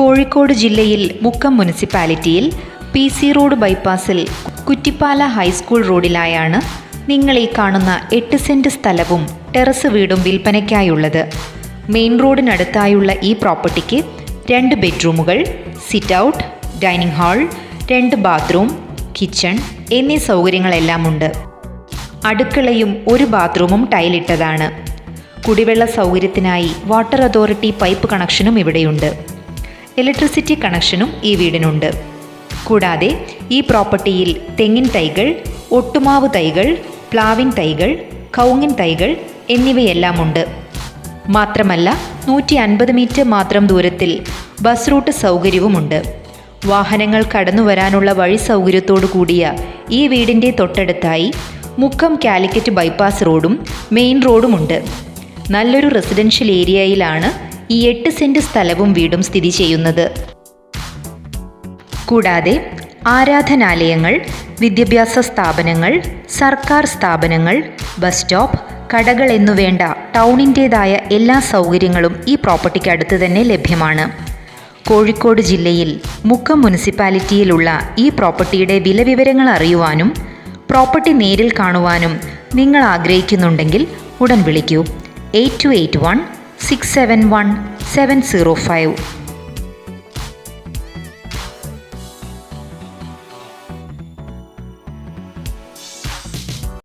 കോഴിക്കോട് ജില്ലയിൽ മുക്കം മുനിസിപ്പാലിറ്റിയിൽ P C road ബൈപ്പാസിൽ കുറ്റിപ്പാല ഹൈസ്കൂൾ റോഡിലായാണ് നിങ്ങൾ ഈ കാണുന്ന എട്ട് സെന്റ് സ്ഥലവും ടെറസ് വീടും വിൽപ്പനയ്ക്കായുള്ളത്. മെയിൻ റോഡിനടുത്തായുള്ള ഈ പ്രോപ്പർട്ടിക്ക് രണ്ട് ബെഡ്റൂമുകൾ സിറ്റ് ഔട്ട് ഡൈനിങ് ഹാൾ രണ്ട് ബാത്റൂം കിച്ചൺ എന്നീ സൗകര്യങ്ങളെല്ലാം ഉണ്ട് അടുക്കളയും ഒരു ബാത്റൂമും ടൈലിട്ടതാണ്. കുടിവെള്ള സൗകര്യത്തിനായി വാട്ടർ അതോറിറ്റി പൈപ്പ് കണക്ഷനും ഇവിടെയുണ്ട്. ഇലക്ട്രിസിറ്റി കണക്ഷനും ഈ വീടിനുണ്ട്. കൂടാതെ ഈ പ്രോപ്പർട്ടിയിൽ തെങ്ങിൻ തൈകൾ ഒട്ടുമാവ് തൈകൾ പ്ലാവിൻ തൈകൾ കൗങ്ങിൻ തൈകൾ എന്നിവയെല്ലാം ഉണ്ട് മാത്രമല്ല നൂറ്റി അൻപത് മീറ്റർ മാത്രം ദൂരത്തിൽ ബസ് റൂട്ട് സൗകര്യവുമുണ്ട്. വാഹനങ്ങൾ കടന്നു വരാനുള്ള വഴി സൗകര്യത്തോടു കൂടിയ ഈ വീടിന്റെ തൊട്ടടുത്തായി മുക്കം കാലിക്കറ്റ് ബൈപ്പാസ് റോഡും മെയിൻ റോഡുമുണ്ട്. നല്ലൊരു റെസിഡൻഷ്യൽ ഏരിയയിലാണ് ഈ എട്ട് സെന്റ് സ്ഥലവും വീടും സ്ഥിതി ചെയ്യുന്നത്. കൂടാതെ ആരാധനാലയങ്ങൾ വിദ്യാഭ്യാസ സ്ഥാപനങ്ങൾ സർക്കാർ സ്ഥാപനങ്ങൾ ബസ് സ്റ്റോപ്പ് കടകൾ എന്നുവേണ്ട ടൗണിന്റേതായ എല്ലാ സൗകര്യങ്ങളും ഈ പ്രോപ്പർട്ടിക്ക് അടുത്ത് തന്നെ ലഭ്യമാണ്. കോഴിക്കോട് ജില്ലയിൽ മുക്കം മുനിസിപ്പാലിറ്റിയിലുള്ള ഈ പ്രോപ്പർട്ടിയുടെ വില വിവരങ്ങൾ അറിയുവാനും പ്രോപ്പർട്ടി നേരിൽ കാണുവാനും നിങ്ങൾ ആഗ്രഹിക്കുന്നുണ്ടെങ്കിൽ ഉടൻ വിളിക്കൂ. Eight two eight one six seven one seven zero five